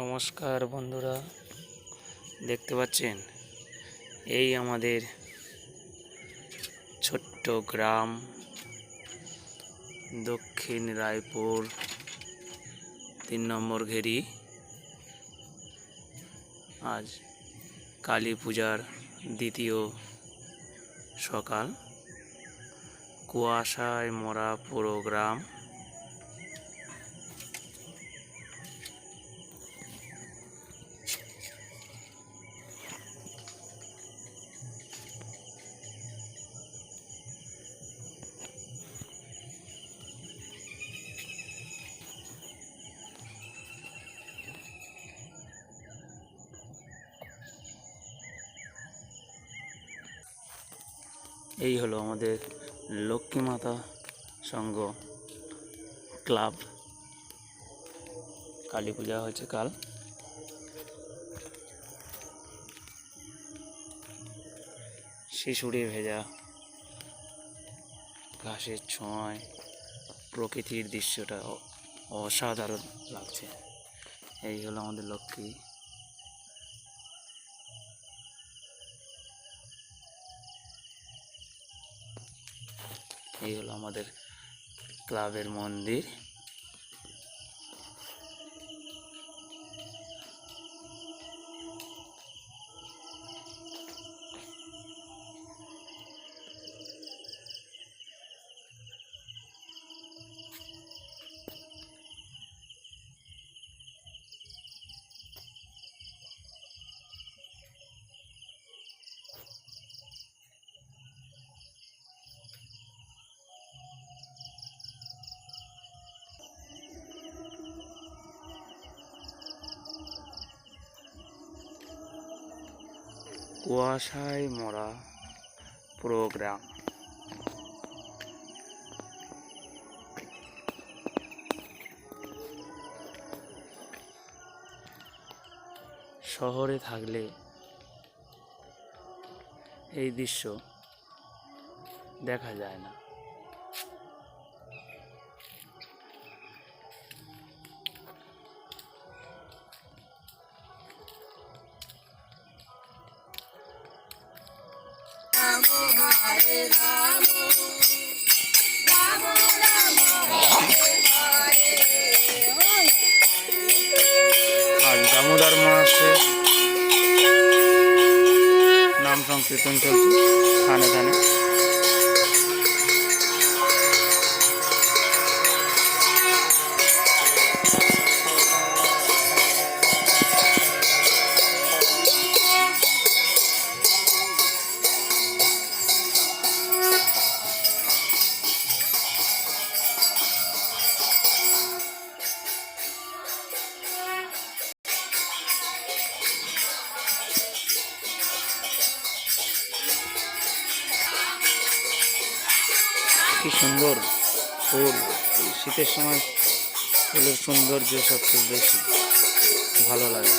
নমস্কার বন্ধুরা, দেখতে পাচ্ছেন? এই আমাদের ছোট্ট গ্রাম, দক্ষিণ রায়পুর, তিন নম্বর ঘেরি। আজ কালী পূজার দ্বিতীয় সকাল। কুয়াশায় মরা পুরো গ্রাম। এই হলো আমাদের লক্ষ্মী মাতা সংঘ ক্লাব। কালী পূজা হয়েছে কাল। শিশুড়ি ভেজা, ঘাসের ছোঁয়ায় প্রকৃতির দৃশ্যটা অসাধারণ লাগছে। এই হলো আমাদের লক্ষ্মী এই হলো আমাদের ক্লাবের মন্দির। কুয়াশায় মরা প্রোগ্রাম শহরে থাকলে এই দৃশ্য দেখা যায় না। আর দামোদর মাসে নাম সংকীর্তন চলছে থানে থানে। কি সুন্দর ফুল। শীতের সময় ফুলের সৌন্দর্য সবচেয়ে বেশি ভালো লাগে।